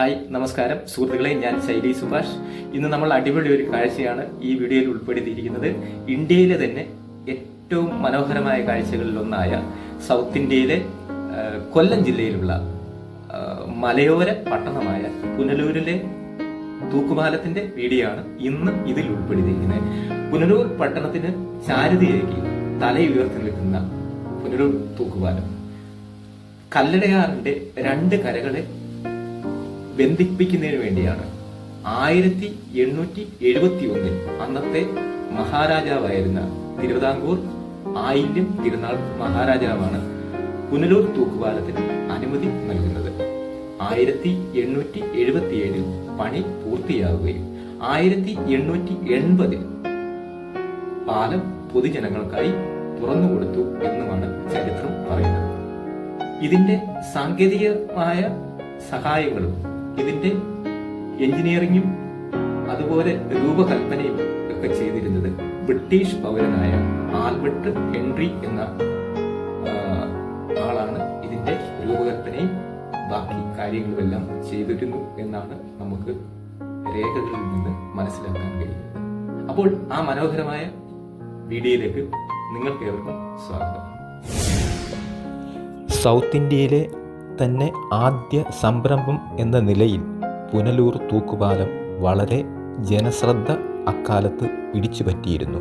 Hi നമസ്കാരം. സുഹൃത്തുക്കളെ ഞാൻ ശൈലി സുഭാഷ്. ഇന്ന് നമ്മൾ അടിപൊളി ഒരു കാഴ്ചയാണ് ഈ വീഡിയോയിൽ ഉൾപ്പെടുത്തിയിരിക്കുന്നത്. ഇന്ത്യയിലെ തന്നെ ഏറ്റവും മനോഹരമായ കാഴ്ചകളിലൊന്നായ സൗത്ത് ഇന്ത്യയിലെ കൊല്ലം ജില്ലയിലുള്ള മലയോര പട്ടണമായ പുനലൂരിലെ തൂക്കുപാലത്തിന്റെ വീഡിയോ ആണ് ഇന്ന് ഇതിൽ ഉൾപ്പെടുത്തിയിരിക്കുന്നത്. പുനലൂർ പട്ടണത്തിന് ചാരുതയേക്ക് തലയുയർത്തി നിൽക്കുന്ന പുനലൂർ തൂക്കുപാലം. കല്ലടയാറിന്റെ രണ്ട് കരകളെ ബന്ധിപ്പിക്കുന്നതിന് വേണ്ടിയാണ്. ആയിരത്തി എണ്ണൂറ്റി എഴുപത്തി ഒന്നിൽ അന്നത്തെ മഹാരാജാവായിരുന്ന തിരുവിതാംകൂർ ആയില്യം തിരുനാൾ മഹാരാജാവാണ് പുനലൂർ തൂക്കുപാലത്തിന് അനുമതി നൽകുന്നത്. ആയിരത്തി എണ്ണൂറ്റി എഴുപത്തി ഏഴിൽ പണി പൂർത്തിയാവുകയും ആയിരത്തി എണ്ണൂറ്റി എൺപതിൽ പാലം പൊതുജനങ്ങൾക്കായി തുറന്നുകൊടുത്തു എന്നുമാണ് ചരിത്രം പറയുന്നത്. ഇതിന്റെ സാങ്കേതികമായ സഹായങ്ങളും ഇതിന്റെ എഞ്ചിനീയറിംഗും അതുപോലെ രൂപകൽപ്പനയും ഒക്കെ ചെയ്തിരുന്നത് ബ്രിട്ടീഷ് പൗരനായ ആൽബർട്ട് ഹെൻറി എന്ന ആളാണ് ഇതിന്റെ രൂപകൽപ്പനയും ബാക്കി കാര്യങ്ങളുമെല്ലാം ചെയ്തിരുന്നു എന്നാണ് നമുക്ക് രേഖകളിൽ നിന്ന് മനസ്സിലാക്കാൻ കഴിയുന്നത്. അപ്പോൾ ആ മനോഹരമായ വീഡിയോയിലേക്ക് നിങ്ങൾക്ക് ഏവർക്കും സ്വാഗതം. സൗത്ത് ഇന്ത്യയിലെ തന്നെ ആദ്യ സംരംഭം എന്ന നിലയിൽ പുനലൂർ തൂക്കുപാലം വളരെ ജനശ്രദ്ധ അക്കാലത്ത് പിടിച്ചുപറ്റിയിരുന്നു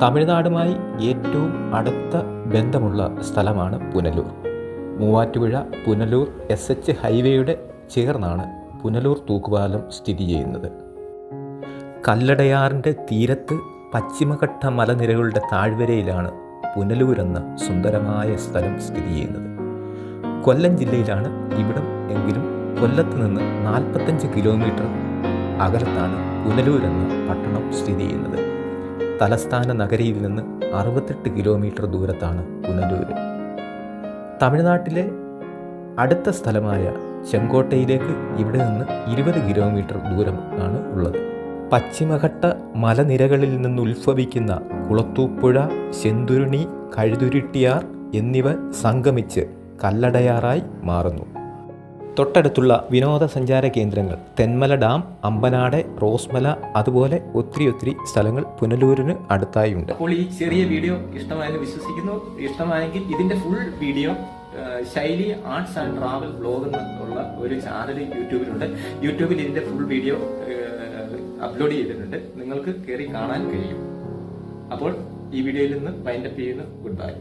തമിഴ്നാടുമായി ഏറ്റവും അടുത്ത ബന്ധമുള്ള സ്ഥലമാണ് പുനലൂർ. മൂവാറ്റുപുഴ പുനലൂർ എസ് എച്ച് ഹൈവേയുടെ ചേർന്നാണ് പുനലൂർ തൂക്കുപാലം സ്ഥിതി ചെയ്യുന്നത്. കല്ലടയാറിന്റെ തീരത്ത് പശ്ചിമഘട്ട മലനിരകളുടെ താഴ്വരയിലാണ് പുനലൂർ എന്ന സുന്ദരമായ സ്ഥലം സ്ഥിതി ചെയ്യുന്നത്. കൊല്ലം ജില്ലയിലാണ് ഇവിടം എങ്കിലും കൊല്ലത്ത് നിന്ന് നാൽപ്പത്തഞ്ച് കിലോമീറ്റർ അകലത്താണ് പുനലൂർ എന്ന പട്ടണം സ്ഥിതി ചെയ്യുന്നത്. തലസ്ഥാന നഗരിയിൽ നിന്ന് അറുപത്തെട്ട് കിലോമീറ്റർ ദൂരത്താണ് പുനലൂർ തമിഴ്നാട്ടിലെ അടുത്ത സ്ഥലമായ ചെങ്കോട്ടയിലേക്ക് ഇവിടെ നിന്ന് ഇരുപത് കിലോമീറ്റർ ദൂരം ആണ് ഉള്ളത്. പശ്ചിമഘട്ട മലനിരകളിൽ നിന്ന് ഉത്ഭവിക്കുന്ന കുളത്തൂപ്പുഴ ചെന്തുരുണി കഴുതുരുട്ടിയാർ എന്നിവ സംഗമിച്ച് കല്ലടയാറായി മാറുന്നു. തൊട്ടടുത്തുള്ള വിനോദസഞ്ചാര കേന്ദ്രങ്ങൾ തെന്മല ഡാം അമ്പനാട് റോസ്മല അതുപോലെ ഒത്തിരി ഒത്തിരി സ്ഥലങ്ങൾ പുനലൂരിന് അടുത്തായുണ്ട് അപ്പോൾ ഈ ചെറിയ വീഡിയോ ഇഷ്ടമായെന്ന് വിശ്വസിക്കുന്നു. ഇഷ്ടമായെങ്കിൽ ഇതിന്റെ full video Shaili arts and travel blog എന്നുള്ള ഒരു ചാനൽ യൂട്യൂബിലുണ്ട്. യൂട്യൂബിൽ ഇതിന്റെ ഫുൾ വീഡിയോ അപ്ലോഡ് ചെയ്തിട്ടുണ്ട്. നിങ്ങൾക്ക് കയറി കാണാൻ കഴിയും. അപ്പോൾ ഈ വീഡിയോയിൽ നിന്ന് വൈൻഡപ്പ് ചെയ്യുന്നു. Good bye